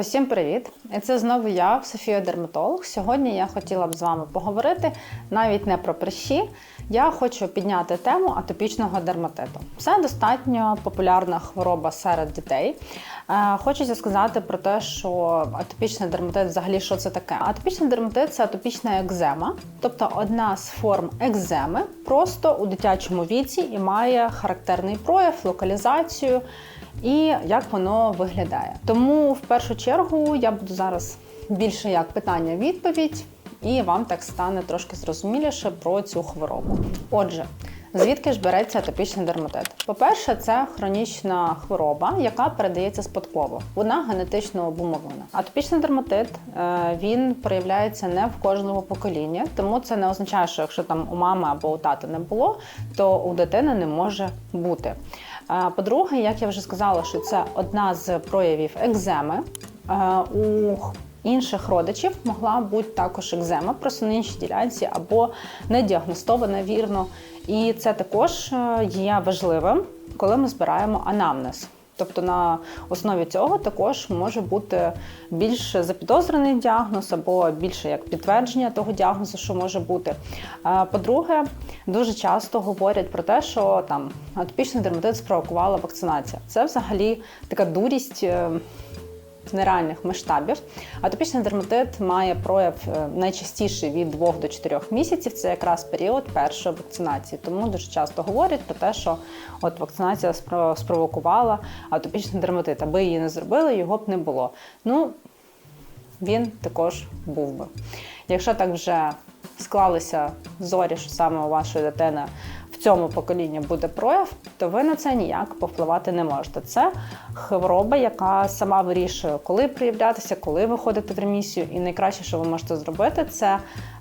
Усім привіт! І це знову я, Софія Дерматолог. Сьогодні я хотіла б з вами поговорити навіть не про прищі. Я хочу підняти тему атопічного дерматиту. Це достатньо популярна хвороба серед дітей. Е, Хочеться сказати про те, що атопічний дерматит взагалі що це таке. Атопічний дерматит це атопічна екзема, тобто одна з форм екземи, просто у дитячому віці і має характерний прояв, локалізацію і як воно виглядає. Тому в першу чергу я буду зараз більше як питання-відповідь, і вам так стане трошки зрозуміліше про цю хворобу. Отже. Звідки ж береться атопічний дерматит? По-перше, це хронічна хвороба, яка передається спадково. Вона генетично обумовлена. Атопічний дерматит е, він проявляється не в кожному поколінні, тому це не означає, що якщо там у мами або у тата не було, то у дитини не може бути. Е, По-друге, як я вже сказала, що це одна з проявів екземи. Е, У інших родичів могла бути також екзема, просто на іншій ділянці або не діагностована вірно. І це також е, є важливим, коли ми збираємо анамнез. Тобто на основі цього також може бути більш запідозрений діагноз або більше як підтвердження того діагнозу, що може бути. Е, По-друге, дуже часто говорять про те, що там атопічний дерматит спровокувала вакцинація. Це взагалі така дурість. Нереальних масштабів. Атопічний дерматит має прояв е, найчастіше від 2 до 4 місяців. Це якраз період першої вакцинації. Тому дуже часто говорять про те, що от вакцинація спровокувала атопічний дерматит. Аби її не зробили, його б не було. Ну, він також був би. Якщо так вже склалися зорі, що саме у вашої дитини цьому поколінні буде прояв, то ви на це ніяк повпливати не можете. Це хвороба, яка сама вирішує, коли проявлятися, коли виходити в ремісію. І найкраще, що ви можете зробити, це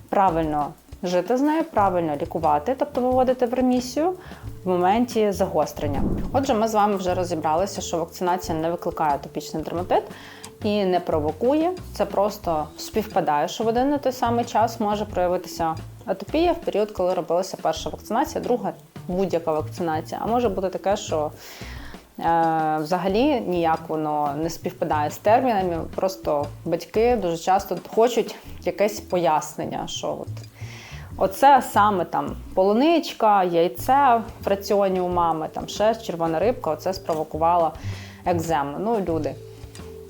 правильно жити з нею, правильно лікувати, тобто виводити в ремісію в моменті загострення. Отже, ми з вами вже розібралися, що вакцинація не викликає атопічний дерматит і не провокує. Це просто співпадає, що в один на той самий час може проявитися атопія в період, коли робилася перша вакцинація, друга будь-яка вакцинація. А може бути таке, що Е, Взагалі ніяк воно не співпадає з термінами. Просто батьки дуже часто хочуть якесь пояснення, що от оце саме там полуничка, яйце в раціоні у мами, там ще червона рибка, оце спровокувало екзему. Ну, люди.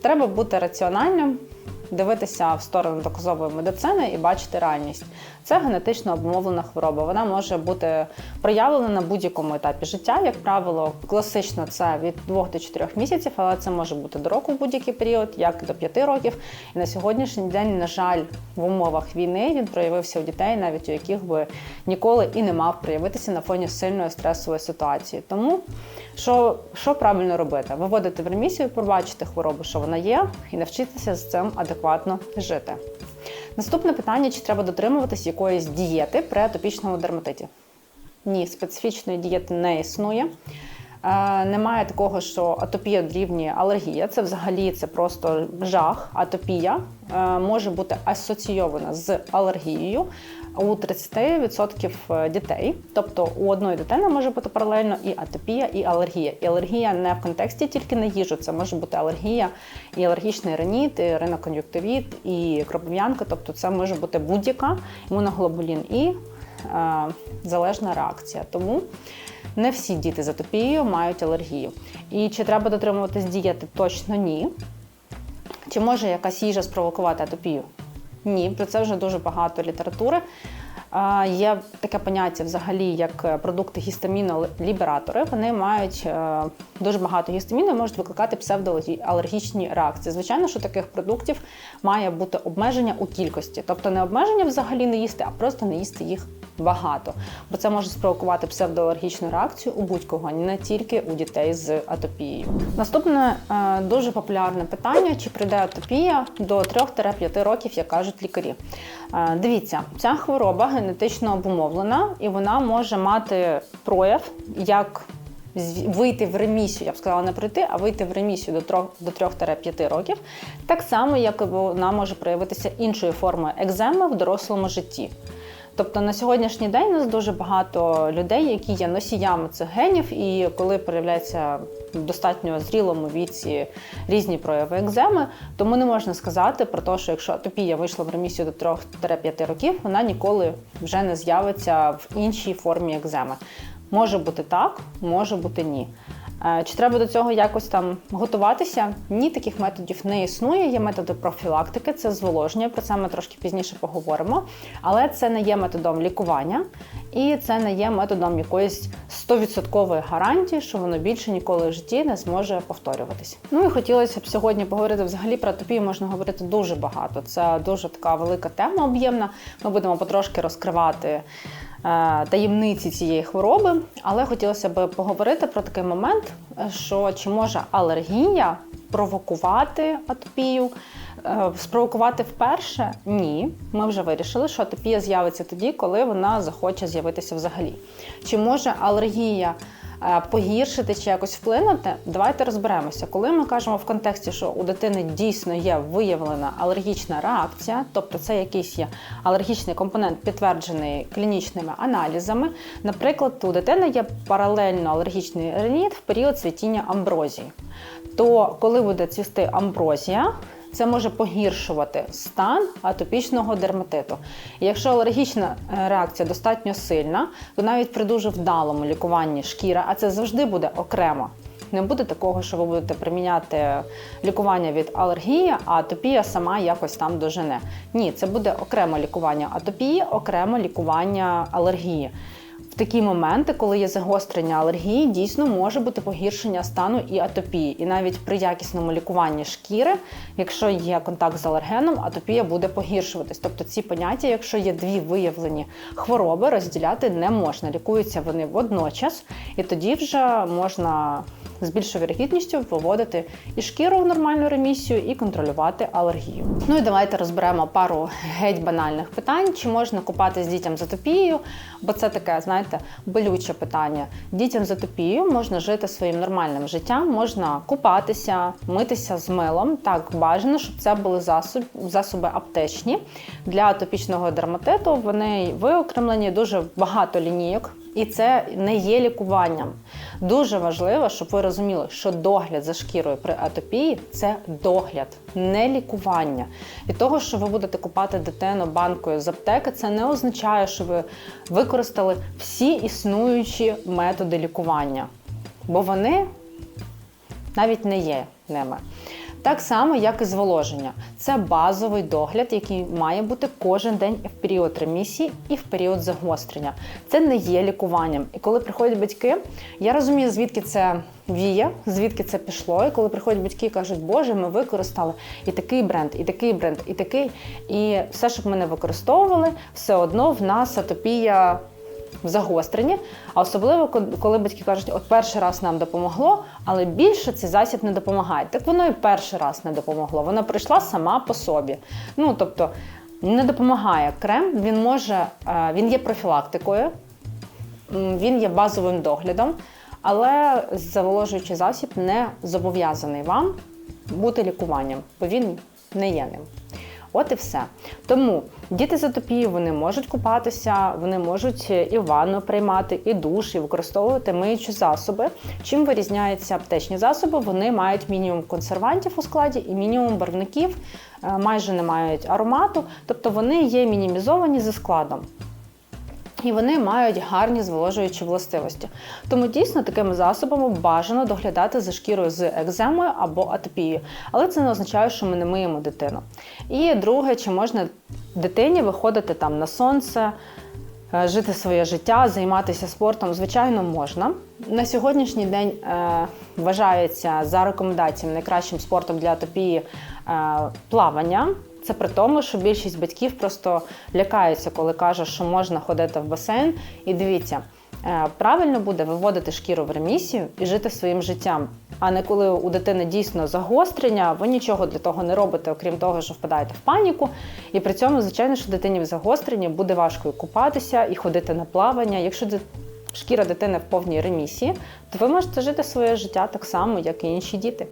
Треба бути раціональним, дивитися в сторону доказової медицини і бачити реальність. Це генетично обумовлена хвороба. Вона може бути проявлена на будь-якому етапі життя. Як правило, класично це від 2 до 4 місяців, але це може бути до року в будь-який період, як до 5 років. І на сьогоднішній день, на жаль, в умовах війни він проявився у дітей, навіть у яких би ніколи і не мав проявитися на фоні сильної стресової ситуації. Тому що, що правильно робити? Виводити в ремісію, побачити хворобу, що вона є, і навчитися з цим адекватно жити. Наступне питання: чи треба дотримуватись якоїсь дієти при атопічному дерматиті? Ні, специфічної дієти не існує. Е, Немає такого, що атопія дорівнює алергія. Це взагалі це просто жах. Атопія е, може бути асоційована з алергією у 30% дітей. Тобто у одної дитини може бути паралельно і атопія, і алергія. І алергія не в контексті тільки на їжу. Це може бути алергія, і алергічний реніт, і ринокон'юктивіт, і кропив'янка. Тобто це може бути будь-яка імуноглобулін і е, залежна реакція. Тому не всі діти з атопією мають алергію. І чи треба дотримуватись дієти? Точно ні. Чи може якась їжа спровокувати атопію? Ні, про це вже дуже багато літератури. Е, Є таке поняття взагалі, як продукти гістамінолібератори. Вони мають е, дуже багато гістаміну і можуть викликати псевдоалергічні реакції. Звичайно, що таких продуктів має бути обмеження у кількості, тобто не обмеження взагалі не їсти, а просто не їсти їх багато. Бо це може спровокувати псевдоалергічну реакцію у будь-кого, не тільки у дітей з атопією. Наступне е, дуже популярне питання: чи прийде атопія до 3-5 років, як кажуть лікарі. Е, Дивіться, ця хвороба генетично обумовлена і вона може мати прояв як вийти в ремісію, я б сказала, не прийти, а вийти в ремісію до 3 до 3-5 років, так само, як вона може проявитися іншою формою екземи в дорослому житті. Тобто на сьогоднішній день у нас дуже багато людей, які є носіями цих генів, і коли проявляється в достатньо зрілому віці різні прояви екземи, тому не можна сказати про те, що якщо атопія вийшла в ремісію до 3-5 років, вона ніколи вже не з'явиться в іншій формі екземи. Може бути так, може бути ні. Е, Чи треба до цього якось там готуватися? Ні, таких методів не існує. Є методи профілактики, це зволоження. Про це ми трошки пізніше поговоримо. Але це не є методом лікування, і це не є методом якоїсь 100% гарантії, що воно більше ніколи в житті не зможе повторюватись. Ну і хотілося б сьогодні поговорити взагалі про атопію можна говорити дуже багато. Це дуже така велика тема об'ємна. Ми будемо потрошки розкривати таємниці цієї хвороби, але хотілося б поговорити про такий момент, е, що чи може алергія провокувати атопію. Е, Спровокувати вперше ні. Ми вже вирішили, що атопія з'явиться тоді, коли вона захоче з'явитися взагалі. Чи може алергія е, погіршити чи якось вплинути? Давайте розберемося. Коли ми кажемо в контексті, що у дитини дійсно є виявлена алергічна реакція, тобто це якийсь є алергічний компонент, підтверджений клінічними аналізами. Наприклад, у дитини є паралельно алергічний реніт в період цвітіння амброзії. То коли буде цвісти амброзія, це може погіршувати стан атопічного дерматиту. Якщо алергічна е, реакція достатньо сильна, то навіть при дуже вдалому лікуванні шкіри, а це завжди буде окремо. Не буде такого, що ви будете приміняти лікування від алергії, а атопія сама якось там дожене. Ні, це буде окреме лікування атопії, окреме лікування алергії. Такі моменти, коли є загострення алергії, дійсно може бути погіршення стану і атопії. І навіть при якісному лікуванні шкіри, якщо є контакт з алергеном, атопія буде погіршуватись. Тобто ці поняття, якщо є дві виявлені хвороби, розділяти не можна. Лікуються вони водночас, і тоді вже можна з більшою вірогідністю виводити і шкіру в нормальну ремісію, і контролювати алергію. Ну і давайте розберемо пару геть банальних питань: чи можна купатись дітям з атопією, бо це таке, знаєте, болюче питання. Дітям з атопією можна жити своїм нормальним життям, можна купатися, митися з милом. Так бажано, щоб це були засоби аптечні для атопічного дерматиту. Вони виокремлені дуже багато лінійок. І це не є лікуванням. Дуже важливо, щоб ви розуміли, що догляд за шкірою при атопії це догляд, не лікування. Від того, що ви будете купати дитину банкою з аптеки, це не означає, що ви використали всі існуючі методи лікування, бо вони навіть не є ними. Так само, як і зволоження. Це базовий догляд, який має бути кожен день в період ремісії, і в період загострення. Це не є лікуванням. І коли приходять батьки, я розумію, звідки це віє, звідки це пішло. І коли приходять батьки і кажуть, Боже, ми використали і такий бренд, і такий бренд, і такий. І все, щоб ми не використовували, все одно в нас атопія в загостренні, а особливо коли батьки кажуть, от перший раз нам допомогло, але більше цей засіб не допомагає. Так воно і перший раз не допомогло. Вона прийшла сама по собі. Ну тобто не допомагає крем, він може, е, він є профілактикою, він є базовим доглядом, але заволожуючий засіб не зобов'язаний вам бути лікуванням, бо він не є ним. От і все. Тому діти з атопією вони можуть купатися, вони можуть і ванну приймати, і душ, і використовувати миючі засоби. Чим вирізняються аптечні засоби? Вони мають мінімум консервантів у складі і мінімум барвників, е, майже не мають аромату, тобто вони є мінімізовані за складом. І вони мають гарні зволожуючі властивості. Тому дійсно такими засобами бажано доглядати за шкірою з екземою або атопією. Але це не означає, що ми не миємо дитину. І друге, чи можна дитині виходити там на сонце, е, жити своє життя, займатися спортом? Звичайно, можна. На сьогоднішній день е, вважається за рекомендаціями найкращим спортом для атопії е, плавання. Це при тому, що більшість батьків просто лякаються, коли кажуть, що можна ходити в басейн. І дивіться, е, правильно буде виводити шкіру в ремісію і жити своїм життям. А не коли у дитини дійсно загострення, ви нічого для того не робите, окрім того, що впадаєте в паніку. І при цьому, звичайно, що дитині в загостренні буде важко і купатися і ходити на плавання. Якщо шкіра дитини в повній ремісії, то ви можете жити своє життя так само, як і інші діти.